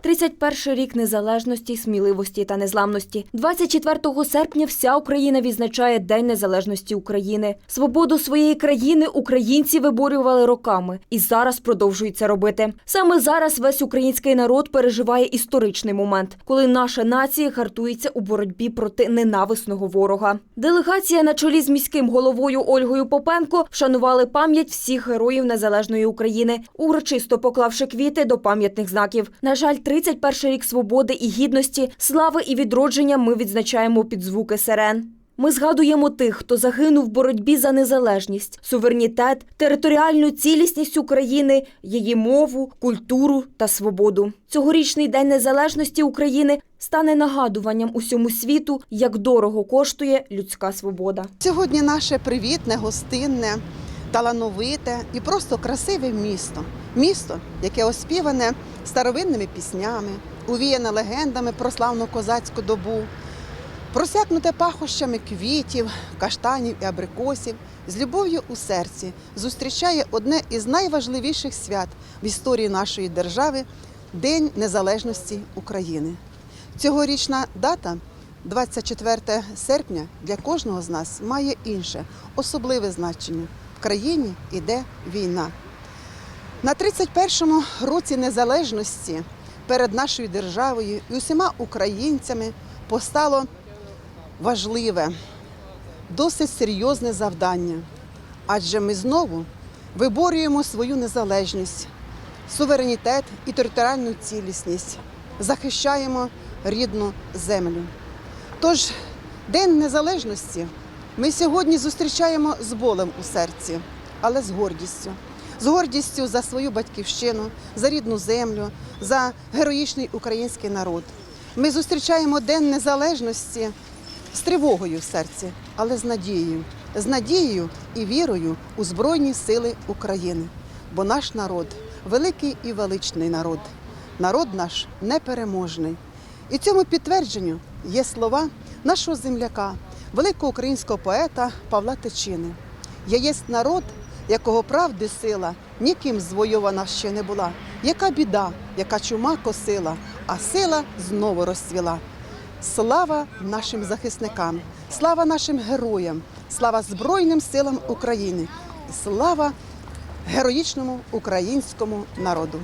31 рік незалежності, сміливості та незламності. 24 серпня вся Україна відзначає День незалежності України. Свободу своєї країни українці виборювали роками і зараз продовжують робити. Саме зараз весь український народ переживає історичний момент, коли наша нація гартується у боротьбі проти ненависного ворога. Делегація на чолі з міським головою Ольгою Попенко вшанували пам'ять всіх героїв незалежної України, урочисто поклавши квіти до пам'ятних знаків. На жаль, 31 рік свободи і гідності, слави і відродження ми відзначаємо під звуки сирен. Ми згадуємо тих, хто загинув в боротьбі за незалежність, суверенітет, територіальну цілісність України, її мову, культуру та свободу. Цьогорічний день незалежності України стане нагадуванням усьому світу, як дорого коштує людська свобода. Сьогодні наше привітне, гостинне, талановите і просто красиве місто. Місто, яке оспіване старовинними піснями, увіяне легендами про славну козацьку добу, просякнуте пахощами квітів, каштанів і абрикосів, з любов'ю у серці зустрічає одне із найважливіших свят в історії нашої держави День Незалежності України. Цьогорічна дата 24 серпня для кожного з нас має інше особливе значення. Країні йде війна. На 31-му році незалежності перед нашою державою і усіма українцями постало важливе, досить серйозне завдання. Адже ми знову виборюємо свою незалежність, суверенітет і територіальну цілісність, захищаємо рідну землю. Тож День Незалежності ми сьогодні зустрічаємо з болем у серці, але з гордістю. З гордістю за свою батьківщину, за рідну землю, за героїчний український народ. Ми зустрічаємо День Незалежності з тривогою в серці, але з надією, з надією і вірою у Збройні Сили України. Бо наш народ великий і величний народ. Народ наш непереможний. І цьому підтвердженню є слова нашого земляка, великого українського поета Павла Тичини. Я єсть народ, якого правди сила ніким звойована ще не була. Яка біда, яка чума косила, а сила знову розцвіла. Слава нашим захисникам, слава нашим героям, слава Збройним силам України, слава героїчному українському народу.